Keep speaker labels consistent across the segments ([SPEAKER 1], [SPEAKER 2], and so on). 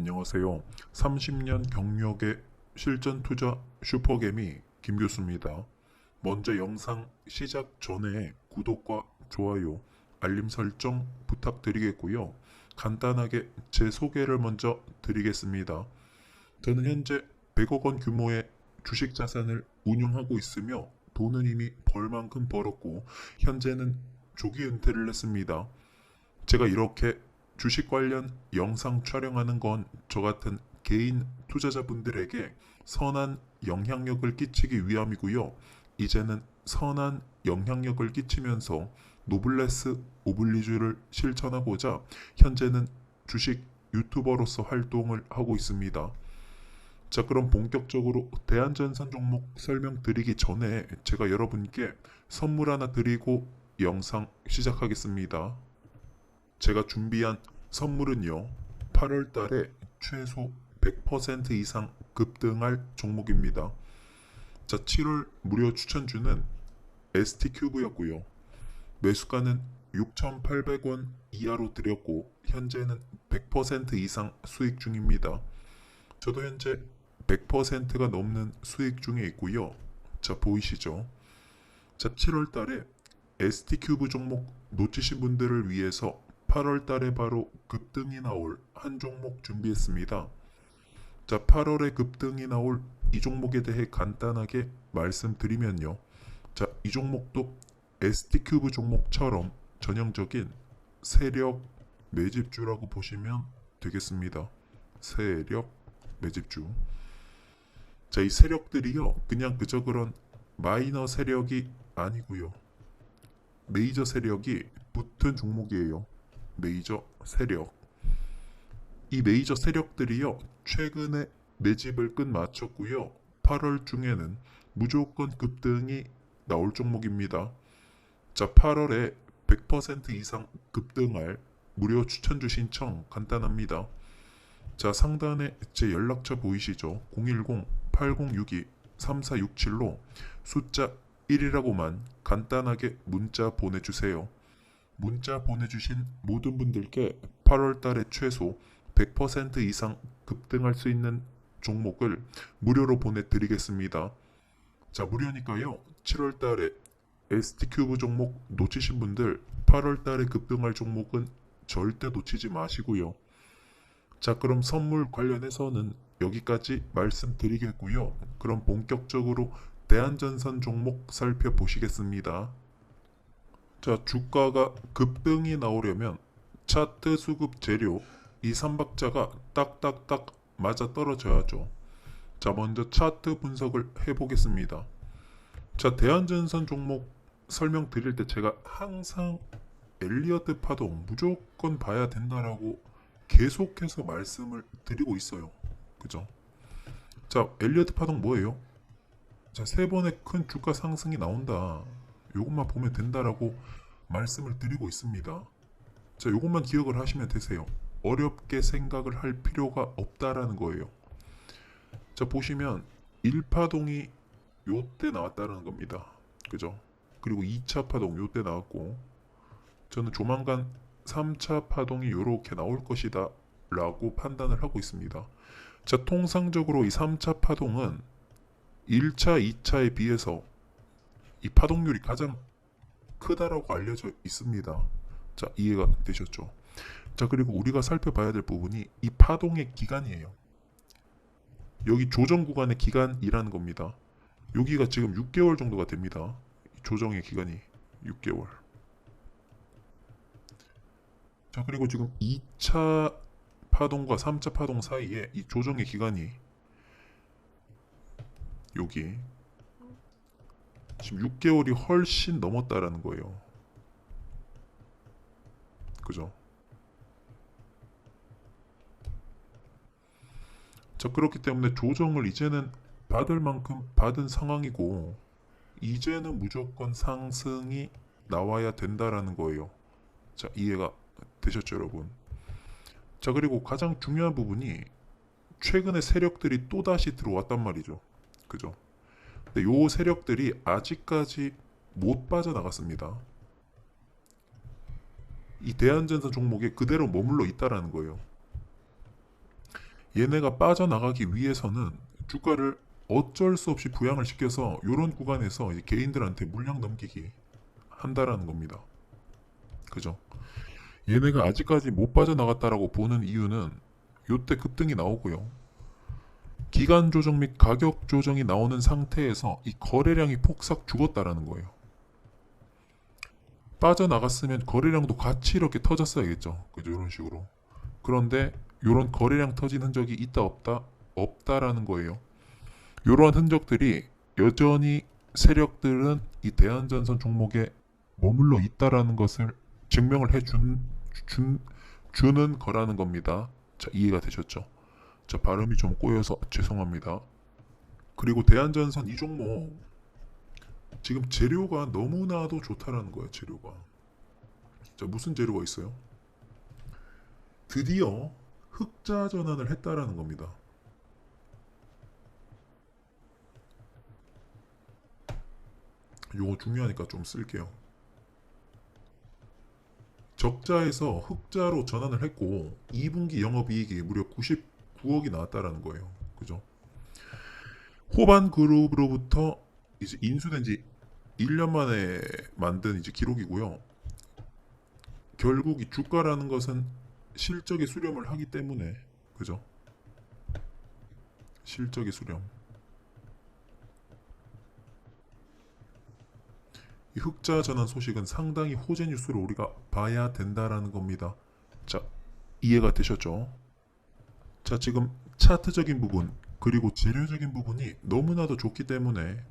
[SPEAKER 1] 안녕하세요. 30년 경력의 실전 투자 슈퍼개미 김 교수입니다. 먼저 영상 시작 전에 구독과 좋아요, 알림 설정 부탁드리겠고요. 간단하게 제 소개를 먼저 드리겠습니다. 저는 현재 100억 원 규모의 주식 자산을 운용하고 있으며 돈은 이미 벌만큼 벌었고 현재는 조기 은퇴를 했습니다. 제가 이렇게 주식 관련 영상 촬영하는 건 저 같은 개인 투자자분들에게 선한 영향력을 끼치기 위함이고요. 이제는 선한 영향력을 끼치면서 노블레스 오블리주를 실천하고자 현재는 주식 유튜버로서 활동을 하고 있습니다. 자, 그럼 본격적으로 대한전선 종목 설명드리기 전에 제가 여러분께 선물 하나 드리고 영상 시작하겠습니다. 제가 준비한 선물은요. 8월 달에 최소 100% 이상 급등할 종목입니다. 자, 7월 무료 추천주는 ST큐브였고요. 매수가는 6,800원 이하로 드렸고 현재는 100% 이상 수익 중입니다. 저도 현재 100%가 넘는 수익 중에 있고요. 자, 보이시죠? 자, 7월 달에 ST큐브 종목 놓치신 분들을 위해서 8월 달에 바로 급등이 나올 한 종목 준비했습니다. 자, 8월에 급등이 나올 이 종목에 대해 간단하게 말씀드리면요. 자, 이 종목도 ST큐브 종목처럼 전형적인 세력 매집주라고 보시면 되겠습니다. 세력 매집주. 자, 이 세력들이요. 그냥 그저 그런 마이너 세력이 아니고요. 메이저 세력이 붙은 종목이에요. 메이저 세력. 이 메이저 세력들이요. 최근에 매집을 끝마쳤고요. 8월 중에는 무조건 급등이 나올 종목입니다. 자, 8월에 100% 이상 급등할 무료 추천 주 신청 간단합니다. 자, 상단에 제 연락처 보이시죠? 010-8062-3467로 숫자 1이라고만 간단하게 문자 보내주세요. 문자 보내주신 모든 분들께 8월 달에 최소 100% 이상 급등할 수 있는 종목을 무료로 보내드리겠습니다. 자, 무료니까요. 7월 달에 ST큐브 종목 놓치신 분들 8월 달에 급등할 종목은 절대 놓치지 마시고요. 자, 그럼 선물 관련해서는 여기까지 말씀드리겠고요. 그럼 본격적으로 대한전선 종목 살펴보시겠습니다. 자, 주가가 급등이 나오려면 차트 수급 재료 이 삼박자가 딱딱딱 맞아 떨어져야죠. 자, 먼저 차트 분석을 해보겠습니다. 자, 대한전선 종목 설명드릴 때 제가 항상 엘리어트 파동 무조건 봐야 된다라고 계속해서 말씀을 드리고 있어요. 그죠? 자, 엘리어트 파동 뭐예요? 자, 세 번의 큰 주가 상승이 나온다. 요것만 보면 된다라고 말씀을 드리고 있습니다. 자, 요것만 기억을 하시면 되세요. 어렵게 생각을 할 필요가 없다라는 거예요. 자, 보시면 1파동이 요때 나왔다는 겁니다. 그죠? 그리고 2차 파동 요때 나왔고 저는 조만간 3차 파동이 요렇게 나올 것이다 라고 판단을 하고 있습니다. 자, 통상적으로 이 3차 파동은 1차, 2차에 비해서 이 파동률이 가장 크다라고 알려져 있습니다. 자, 이해가 되셨죠? 자, 그리고 우리가 살펴봐야 될 부분이 이 파동의 기간이에요. 여기 조정 구간의 기간이라는 겁니다. 여기가 지금 6개월 정도가 됩니다. 조정의 기간이 6개월. 자, 그리고 지금 2차 파동과 3차 파동 사이에 이 조정의 기간이 여기 지금 6개월이 훨씬 넘었다라는 거예요. 그죠? 자, 그렇기 때문에 조정을 이제는 받을 만큼 받은 상황이고, 이제는 무조건 상승이 나와야 된다라는 거예요. 자, 이해가 되셨죠, 여러분? 자, 그리고 가장 중요한 부분이 최근에 세력들이 또다시 들어왔단 말이죠. 그죠? 근데 요 세력들이 아직까지 못 빠져나갔습니다. 이 대한전선 종목에 그대로 머물러 있다라는 거예요. 얘네가 빠져나가기 위해서는 주가를 어쩔 수 없이 부양을 시켜서 이런 구간에서 개인들한테 물량 넘기기 한다라는 겁니다. 그죠? 얘네가 아직까지 못 빠져나갔다라고 보는 이유는 요때 급등이 나오고요. 기간 조정 및 가격 조정이 나오는 상태에서 이 거래량이 폭삭 죽었다라는 거예요. 빠져나갔으면 거래량도 같이 이렇게 터졌어야겠죠. 그죠? 이런 식으로. 그런데 이런 거래량 터진 흔적이 있다 없다 없다라는 거예요. 이러한 흔적들이 여전히 세력들은 이 대한전선 종목에 머물러 있다라는 것을 증명을 해준 준, 주는 거라는 겁니다. 자 이해가 되셨죠? 자 발음이 좀 꼬여서 죄송합니다. 그리고 대한전선 이 종목 지금 재료가 너무나도 좋다라는 거예요. 재료가. 자 무슨 재료가 있어요? 드디어 흑자 전환을 했다라는 겁니다. 요거 중요하니까 좀 쓸게요. 적자에서 흑자로 전환을 했고 2분기 영업이익이 무려 99억이 나왔다라는 거예요. 그죠? 호반 그룹으로부터 이제 인수된 지 1년 만에 만든 이제 기록이고요. 결국 이 주가라는 것은 실적의 수렴을 하기 때문에 그죠? 실적의 수렴. 이 흑자 전환 소식은 상당히 호재 뉴스로 우리가 봐야 된다라는 겁니다. 자, 이해가 되셨죠? 자, 지금 차트적인 부분 그리고 재료적인 부분이 너무나도 좋기 때문에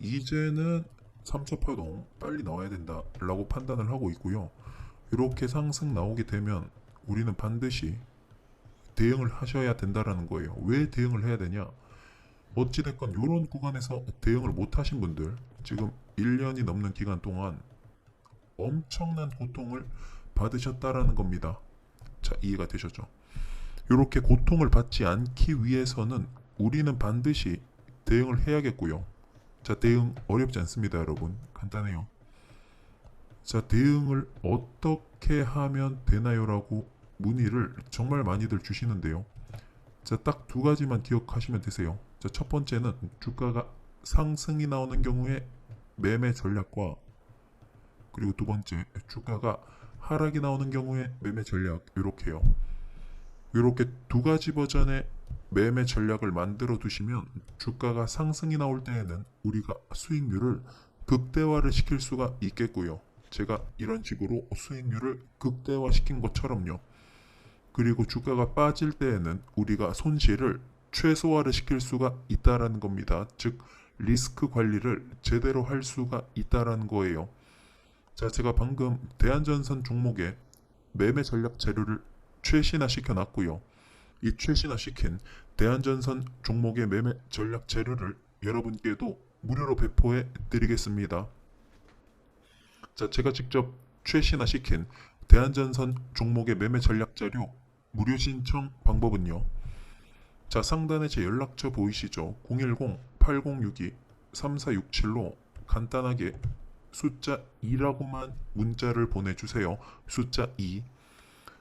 [SPEAKER 1] 이제는 3차 파동 빨리 나와야 된다 라고 판단을 하고 있고요. 이렇게 상승 나오게 되면 우리는 반드시 대응을 하셔야 된다라는 거예요. 왜 대응을 해야 되냐? 어찌됐건 이런 구간에서 대응을 못 하신 분들 지금 1년이 넘는 기간 동안 엄청난 고통을 받으셨다라는 겁니다. 자, 이해가 되셨죠? 이렇게 고통을 받지 않기 위해서는 우리는 반드시 대응을 해야겠고요. 자, 대응 어렵지 않습니다, 여러분. 간단해요. 자, 대응을 어떻게 하면 되나요라고 문의를 정말 많이들 주시는데요. 자, 딱 두 가지만 기억하시면 되세요. 자, 첫 번째는 주가가 상승이 나오는 경우에 매매 전략과 그리고 두 번째 주가가 하락이 나오는 경우에 매매 전략 이렇게요. 이렇게 두 가지 버전의 매매 전략을 만들어 두시면 주가가 상승이 나올 때에는 우리가 수익률을 극대화를 시킬 수가 있겠고요. 제가 이런 식으로 수익률을 극대화 시킨 것처럼요. 그리고 주가가 빠질 때에는 우리가 손실을 최소화를 시킬 수가 있다라는 겁니다. 즉 리스크 관리를 제대로 할 수가 있다라는 거예요. 자, 제가 방금 대한전선 종목에 매매 전략 재료를 최신화 시켜 놨고요. 이 최신화 시킨 대한전선 종목의 매매 전략 재료를 여러분께도 무료로 배포해 드리겠습니다. 자, 제가 직접 최신화 시킨 대한전선 종목의 매매 전략 자료 무료 신청 방법은요. 자, 상단에 제 연락처 보이시죠? 010-8062-3467로 간단하게 숫자 2라고만 문자를 보내주세요. 숫자 2.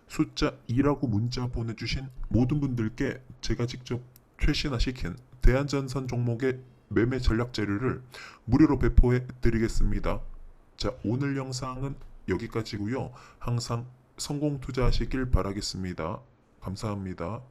[SPEAKER 1] 숫자 2라고 문자 보내주신 모든 분들께 제가 직접 최신화 시킨 대한전선 종목의 매매 전략 자료를 무료로 배포해 드리겠습니다. 자, 오늘 영상은 여기까지고요. 항상 성공 투자하시길 바라겠습니다. 감사합니다.